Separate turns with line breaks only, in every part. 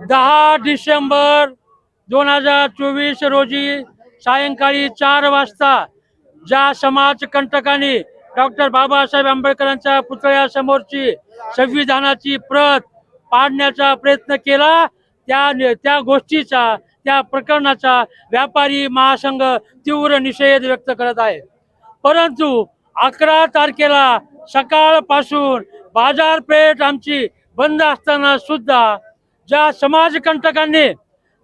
दहा डिसेंबर दोन हजार चोवीस रोजी सायंकाळी चार वाजता ज्या समाजकंटकांनी डॉक्टर बाबासाहेब आंबेडकरांच्या पुतळ्यासमोरची संविधानाची प्रत पाडण्याचा प्रयत्न केला त्या त्या गोष्टीचा त्या प्रकरणाचा व्यापारी महासंघ तीव्र निषेध व्यक्त करत आहे. परंतु अकरा तारखेला सकाळपासून बाजारपेठ आमची बंद असताना सुद्धा ज्या समाजकंटकांनी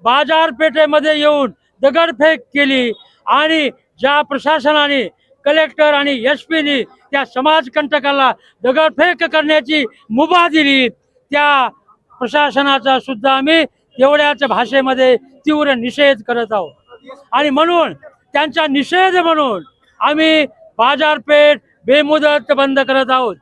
बाजारपेठेमध्ये येऊन दगडफेक केली आणि ज्या प्रशासनाने कलेक्टर आणि एस पीनी त्या समाजकंटकाला दगडफेक करण्याची मुभा दिली त्या प्रशासनाचा सुद्धा आम्ही एवढ्याच भाषेमध्ये तीव्र निषेध करत आहोत. आणि म्हणून त्यांचा निषेध म्हणून आम्ही बाजारपेठ बेमुदत बंद करत आहोत.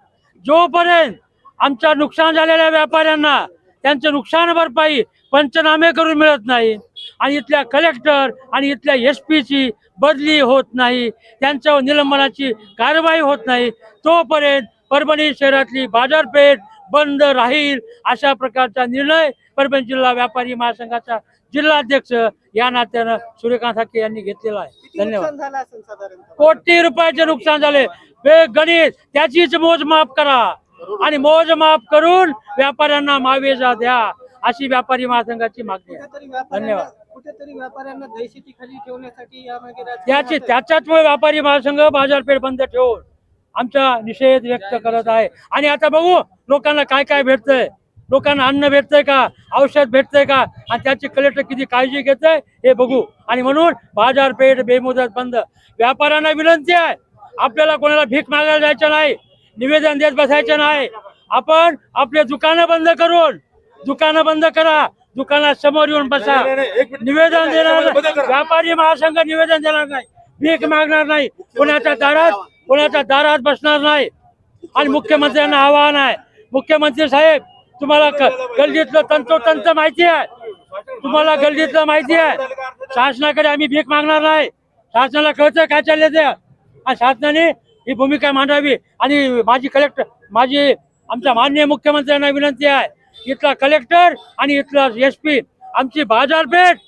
जोपर्यंत आमच्या नुकसान झालेल्या व्यापाऱ्यांना त्यांचं नुकसान भरपाई पंचनामे करून मिळत नाही. आणि इथल्या कलेक्टर आणि इथल्या एस पीची बदली होत नाही. त्यांच्यावर निलंबनाची कारवाई होत नाही. तोपर्यंत परभणी शहरातली बाजारपेठ बंद राहील अशा प्रकारचा निर्णय परभणी जिल्हा व्यापारी महासंघाचा जिल्हाध्यक्ष या नात्यानं सूर्यकांत हाके यांनी घेतलेला आहे. धन्यवाद. कोटी रुपयाचे नुकसान झाले. गणित त्याचीच मोजमाप करा. आणि मोजमाप करून व्यापाऱ्यांना मावेजा द्या अशी व्यापारी महासंघाची मागणी आहे. धन्यवाद.
कुठेतरी व्यापाऱ्यांना दहशतीखाली ठेवण्यासाठी यामागे राजकारण
त्याची
होतंय.
त्याच्याचमुळे व्यापारी महासंघ बाजारपेठ बंद ठेवून आमचा निषेध व्यक्त करत आहे. आणि आता बघू लोकांना काय काय भेटतंय? लोकांना अन्न भेटतंय का? औषध भेटतंय का? आणि त्याची कलेक्टर किती काळजी घेतंय? हे बघू. आणि म्हणून बाजारपेठ बेमुदत बंद. व्यापाऱ्यांना विनंती आहे. आपल्याला कोणाला भीक मागायला जायचं नाही. निवेदन देत बसायचं नाही. आपण आपले दुकानं बंद करून दुकानं बंद करा. दुकानासमोर येऊन बसा. निवेदन देणार व्यापारी महासंघ निवेदन देणार नाही. भीक मागणार नाही. कोणाच्या दारात कोणाच्या दारात बसणार नाही. आणि मुख्यमंत्र्यांना आवाहन आहे. मुख्यमंत्री साहेब तुम्हाला गल्लीतलं तंतोतंत माहिती आहे. तुम्हाला गल्लीतलं माहिती आहे. शासनाकडे आम्ही भीक मागणार नाही. शासनाला कळतं काय चाललंय ते? आणि शासनाने ही भूमिका मांडावी आणि माझी कलेक्टर माझी आमच्या माननीय मुख्यमंत्र्यांना विनंती आहे इथला कलेक्टर आणि इथला एस पी आमची बाजारपेठ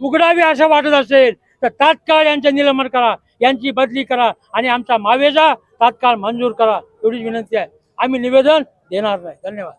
उघडावी असं वाटत असेल तर तात्काळ यांचे निलंबन करा यांची बदली करा आणि आमचा मावेजा तात्काळ मंजूर करा एवढीच विनंती आहे. आम्ही निवेदन देणार नाही. धन्यवाद.